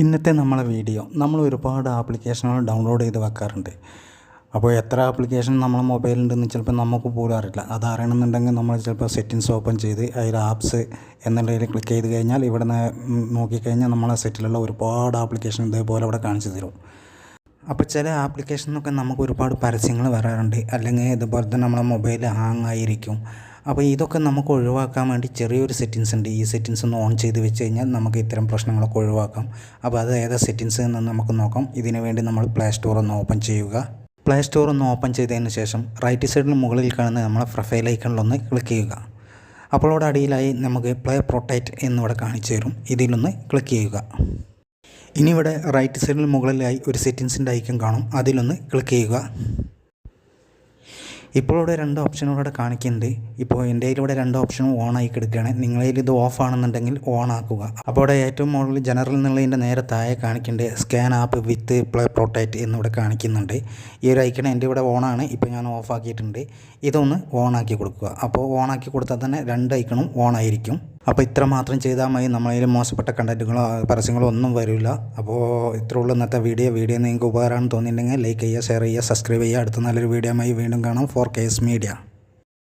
ഇന്നത്തെ നമ്മളെ വീഡിയോ നമ്മൾ ഒരുപാട് ആപ്ലിക്കേഷനുകൾ ഡൗൺലോഡ് ചെയ്ത് വെക്കാറുണ്ട്. അപ്പോൾ എത്ര ആപ്ലിക്കേഷൻ നമ്മളെ മൊബൈലുണ്ടെന്ന് ചിലപ്പോൾ നമുക്ക് പോലും അറിയില്ല. അത് അറിയണമെന്നുണ്ടെങ്കിൽ നമ്മൾ ചിലപ്പോൾ സെറ്റിങ്സ് ഓപ്പൺ ചെയ്ത് അതിൽ ആപ്സ് എന്നുള്ളതിൽ ക്ലിക്ക് ചെയ്ത് കഴിഞ്ഞാൽ ഇവിടെ നോക്കിക്കഴിഞ്ഞാൽ നമ്മളെ സെറ്റിലുള്ള ഒരുപാട് ആപ്ലിക്കേഷൻ ഇതേപോലെ ഇവിടെ കാണിച്ചു തരും. അപ്പോൾ ചില ആപ്ലിക്കേഷനൊക്കെ നമുക്ക് ഒരുപാട് പരസ്യങ്ങൾ വരാറുണ്ട്. അല്ലെങ്കിൽ ഇതുപോലെ തന്നെ നമ്മളെ മൊബൈൽ ഹാങ് ആയിരിക്കും. അപ്പോൾ ഇതൊക്കെ നമുക്ക് ഒഴിവാക്കാൻ വേണ്ടി ചെറിയൊരു സെറ്റിങ്സ് ഉണ്ട്. ഈ സെറ്റിങ്സ് ഒന്ന് ഓൺ ചെയ്ത് വെച്ച് കഴിഞ്ഞാൽ നമുക്ക് ഇത്തരം പ്രശ്നങ്ങളൊക്കെ ഒഴിവാക്കാം. അപ്പോൾ അത് ഏതാ സെറ്റിങ്സ് എന്ന് നമുക്ക് നോക്കാം. ഇതിനു വേണ്ടി നമ്മൾ പ്ലേ സ്റ്റോർ ഒന്ന് ഓപ്പൺ ചെയ്യുക. പ്ലേ സ്റ്റോർ ഒന്ന് ഓപ്പൺ ചെയ്തതിന് ശേഷം റൈറ്റ് സൈഡിന് മുകളിൽ കാണുന്ന നമ്മളെ പ്രൊഫൈൽ ഐക്കണിലൊന്ന് ക്ലിക്ക് ചെയ്യുക. അപ്പോൾ അവിടെ അടിയിലായി നമുക്ക് പ്ലേ പ്രൊട്ടക്റ്റ് എന്നിവിടെ കാണിച്ചു തരും. ഇതിലൊന്ന് ക്ലിക്ക് ചെയ്യുക. ഇനി ഇവിടെ റൈറ്റ് സൈഡിന് മുകളിലായി ഒരു സെറ്റിങ്സിന്റെ ഐക്കൺ കാണും. അതിലൊന്ന് ക്ലിക്ക് ചെയ്യുക. ഇപ്പോൾ ഇവിടെ രണ്ട് ഓപ്ഷനും ഇവിടെ കാണിക്കുന്നുണ്ട്. ഇപ്പോൾ എന്റെ ഇവിടെ രണ്ട് ഓപ്ഷനും ഓൺ ആയി കിടക്കുകയാണ്. നിങ്ങളിൽ ഇത് ഓഫ് ആണെന്നുണ്ടെങ്കിൽ ഓൺ ആക്കുക. അപ്പോൾ ഇവിടെ ഏറ്റവും മുകളിൽ ജനറൽ എന്നുള്ളതിന്റെ നേരെ താഴെ കാണിക്കുന്നുണ്ട്. Scan app with play protect എന്നിവിടെ കാണിക്കുന്നുണ്ട്. ഈ ഒരു ഐക്കൺ എന്റെ ഇവിടെ ഓണാണ് ഇപ്പോൾ ഞാൻ ഓഫ് ആക്കിയിട്ടുണ്ട്. ഇതൊന്ന് ഓൺ ആക്കി കൊടുക്കുക. അപ്പോൾ ഓൺ ആക്കി കൊടുത്താൽ തന്നെ രണ്ട് ഐക്കണും ഓൺ ആയിരിക്കും. അപ്പോൾ ഇത്ര മാത്രം ചെയ്താൽ മതി. നമ്മളതിൽ മോശപ്പെട്ട കണ്ടന്റുകളോ പരസ്യങ്ങളോ ഒന്നും വരില്ല. അപ്പോൾ ഇത്ര ഉള്ളൂ ഇന്നത്തെ വീഡിയോ. വീഡിയോ നിങ്ങൾക്ക് ഉപകാരമാണെന്ന് തോന്നിയിട്ടുണ്ടെങ്കിൽ ലൈക്ക് ചെയ്യുക ഷെയർ ചെയ്യുക സബ്സ്ക്രൈബ് ചെയ്യുക. അടുത്ത നല്ലൊരു വീഡിയോ ആയി വീണ്ടും കാണാം. Four K S media.